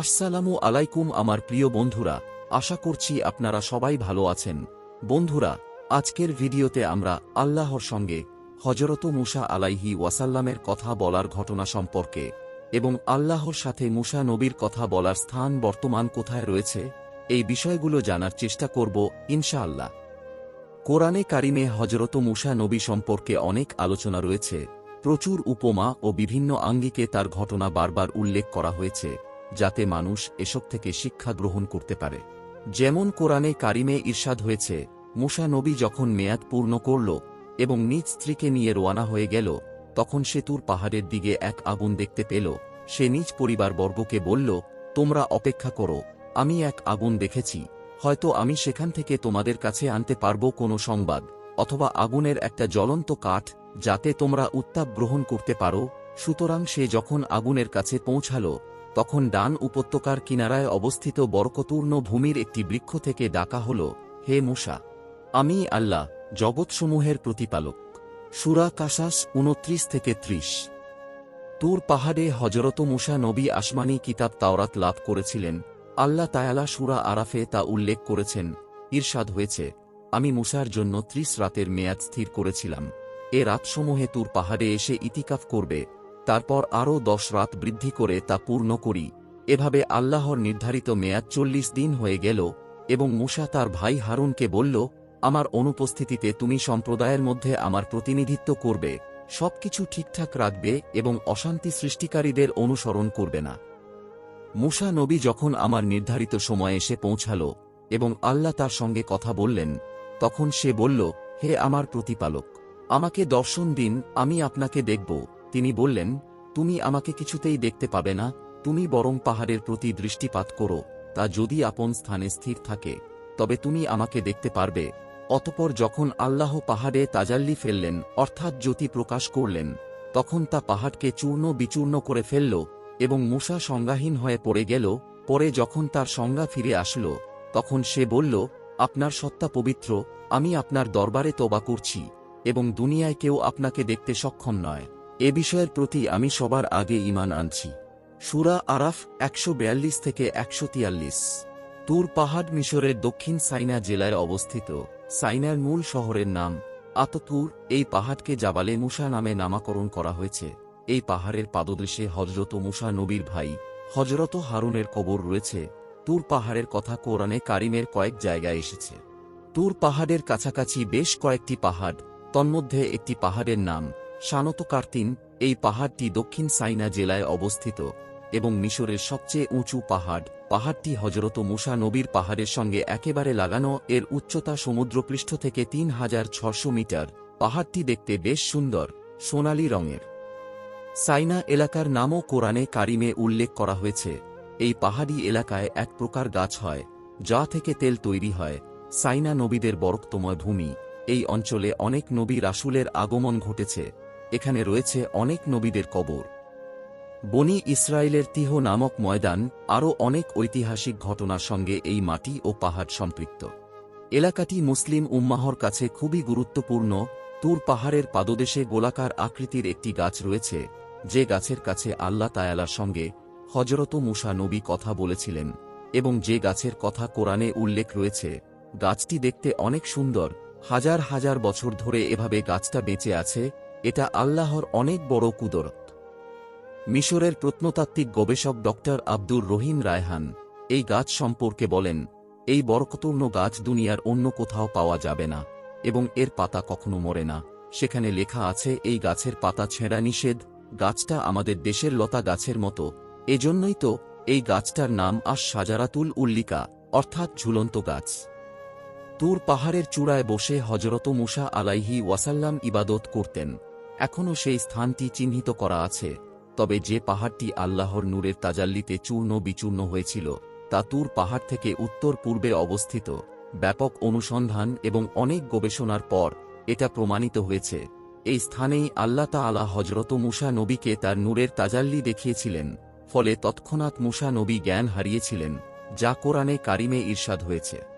আসসালামু আলাইকুম আমার প্রিয় বন্ধুরা, আশা করছি আপনারা সবাই ভালো আছেন। বন্ধুরা, আজকের ভিডিওতে আমরা আল্লাহর সঙ্গে হজরত মুসা আলাইহি ওয়াসাল্লামের কথা বলার ঘটনা সম্পর্কে এবং আল্লাহর সাথে মুসা নবীর কথা বলার স্থান বর্তমান কোথায় রয়েছে, এই বিষয়গুলো জানার চেষ্টা করব ইনশাআল্লাহ। কোরআনে কারিমে হজরত মুসা নবী সম্পর্কে অনেক আলোচনা রয়েছে, প্রচুর উপমা ও বিভিন্ন আঙ্গিকে তার ঘটনা বারবার উল্লেখ করা হয়েছে। যাতে মানুষ এসব থেকে শিক্ষা গ্রহণ করতে পারে। যেমন কোরআনে কারিমে ঈর্ষাদ হয়েছে, মুসা নবী যখন মেয়াদ পূর্ণ করল এবং নিজ স্ত্রীকে নিয়ে রোয়ানা হয়ে গেল, তখন সেতুর পাহাড়ের দিকে এক আগুন দেখতে পেল। সে নিজ পরিবারবর্গকে বলল, তোমরা অপেক্ষা করো, আমি এক আগুন দেখেছি। হয়তো আমি সেখান থেকে তোমাদের কাছে আনতে পারব কোনো সংবাদ, অথবা আগুনের একটা জ্বলন্ত কাঠ, যাতে তোমরা উত্তাপ গ্রহণ করতে পারো। সুতরাং সে যখন আগুনের কাছে পৌঁছাল তখন ডান উপত্যকার কিনারায় অবস্থিত বরকতূর্ণ ভূমির একটি বৃক্ষ থেকে ডাকা হল, হে মুসা, আমি আল্লাহ, জগৎসমূহের প্রতিপালক। সুরা কাসাস উনত্রিশ থেকে ত্রিশ। তুর পাহাড়ে হজরত মুসা নবী আসমানি কিতাব তাওরাত লাভ করেছিলেন। আল্লাহ তায়ালা সুরা আরাফে তা উল্লেখ করেছেন ঈর্ষাদ হয়েছে, আমি মুসার জন্য ত্রিশ রাতের মেয়াদ স্থির করেছিলাম। এ রাতসমূহে তুর পাহাড়ে এসে ইতিকাফ করবে তারপর আরও দশ রাত বৃদ্ধি করে তা পূর্ণ করি। এভাবে আল্লাহর নির্ধারিত মেয়াদ চল্লিশ দিন হয়ে গেল এবং মুসা তার ভাই হারুনকে বলল, আমার অনুপস্থিতিতে তুমি সম্প্রদায়ের মধ্যে আমার প্রতিনিধিত্ব করবে, সবকিছু ঠিকঠাক রাখবে এবং অশান্তি সৃষ্টিকারীদের অনুসরণ করবে না। মুসা নবী যখন আমার নির্ধারিত সময়ে এসে পৌঁছাল এবং আল্লাহ তার সঙ্গে কথা বললেন, তখন সে বলল, হে আমার প্রতিপালক, আমাকে দর্শন দিন, আমি আপনাকে দেখব। তিনি বললেন, তুমি আমাকে কিছুতেই দেখতে পাবে না, তুমি বরং পাহাড়ের প্রতি দৃষ্টিপাত করো, তা যদি আপন স্থানে স্থির থাকে, তবে তুমি আমাকে দেখতে পারবে। অতপর যখন আল্লাহ পাহাড়ে তাজাল্লি ফেললেন, অর্থাৎ জ্যোতি প্রকাশ করলেন, তখন তা পাহাড়কে চূর্ণ বিচূর্ণ করে ফেলল এবং মূষা সংজ্ঞাহীন হয়ে পড়ে গেল। পরে যখন তার সংজ্ঞা ফিরে আসল, তখন সে বলল, আপনার সত্তা পবিত্র, আমি আপনার দরবারে তোবা করছি এবং দুনিয়ায় কেউ আপনাকে দেখতে সক্ষম নয়। এ বিষয়ের প্রতি আমি সবার আগে ইমান আনছি। সুরা আরাফ একশো থেকে একশো তিয়াল্লিশ। তুর পাহাড় মিশরের দক্ষিণ সাইনা জেলায় অবস্থিত। সাইনার মূল শহরের নাম আততুর। এই পাহাড়কে জাবালে মুসা নামে নামাকরণ করা হয়েছে। এই পাহাড়ের পাদদেশে হজরত মুসা নবীর ভাই হজরত হারুনের কবর রয়েছে। তুর পাহাড়ের কথা কোরআনে কারিমের কয়েক জায়গায় এসেছে। তুর পাহাড়ের কাছাকাছি বেশ কয়েকটি পাহাড়, তন্মধ্যে একটি পাহাড়ের নাম শানত কার্তিন এই পাহাড়টি দক্ষিণ সাইনা জেলায় অবস্থিত এবং মিশরের সবচেয়ে উঁচু পাহাড়। পাহাড়টি হজরত মুসা নবীর পাহাড়ের সঙ্গে একেবারে লাগানো, এর উচ্চতা সমুদ্রপৃষ্ঠ থেকে তিন হাজার ছশো মিটার। পাহাড়টি দেখতে বেশ সুন্দর, সোনালী রঙের। সাইনা এলাকার নামও কোরআনে কারিমে উল্লেখ করা হয়েছে। এই পাহাড়ি এলাকায় এক প্রকার গাছ হয়, যা থেকে তেল তৈরি হয়। সাইনা নবীদের বরক্তময় ভূমি। এই অঞ্চলে অনেক নবী রাসুলের আগমন ঘটেছে। এখানে রয়েছে অনেক নবীদের কবর। বনি ইসরায়েলের তিহ নামক ময়দান আরও অনেক ঐতিহাসিক ঘটনার সঙ্গে এই মাটি ও পাহাড় সম্পৃক্ত। এলাকাটি মুসলিম উম্মাহর কাছে খুবই গুরুত্বপূর্ণ। তুর পাহাড়ের পাদদেশে গোলাকার আকৃতির একটি গাছ রয়েছে, যে গাছের কাছে আল্লাহ তায়ালার সঙ্গে হজরত মুসা নবী কথা বলেছিলেন এবং যে গাছের কথা কোরআনে উল্লেখ রয়েছে, গাছটি দেখতে অনেক সুন্দর। হাজার হাজার বছর ধরে এভাবে গাছটা বেঁচে আছে এটা আল্লাহর অনেক বড় কুদরত। মিশরের প্রত্নতাত্ত্বিক গবেষক ডক্টর আব্দুর রহিম রায়হান এই গাছ সম্পর্কে বলেন, এই বরকতূর্ণ গাছ দুনিয়ার অন্য কোথাও পাওয়া যাবে না এবং এর পাতা কখনো মরে না। সেখানে লেখা আছে, এই গাছের পাতা ছেঁড়া নিষেধ, গাছটা আমাদের দেশের লতা গাছের মতো। এজন্যই তো এই গাছটার নাম আস সাজারাতুল উল্লিকা, অর্থাৎ ঝুলন্ত গাছ। তুর পাহাড়ের চূড়ায় বসে হজরত মুসা আলাইহি ওয়াসাল্লাম ইবাদত করতেন। এখনও সেই স্থানটি চিহ্নিত করা আছে, তবে যে পাহাড়টি আল্লাহর নূরের তাজাল্লিতে চূর্ণ বিচূর্ণ হয়েছিল, তা তুর পাহাড় থেকে উত্তর পূর্বে অবস্থিত, ব্যাপক অনুসন্ধান এবং অনেক গবেষণার পর এটা প্রমাণিত হয়েছে। এই স্থানেই আল্লাহ তাআলা হজরত মুসা নবীকে তার নূরের তাজাল্লি দেখিয়েছিলেন, ফলে তৎক্ষণাৎ মুসা নবী জ্ঞান হারিয়েছিলেন, যা কোরআনে কারিমে ঈর্ষাদ হয়েছে।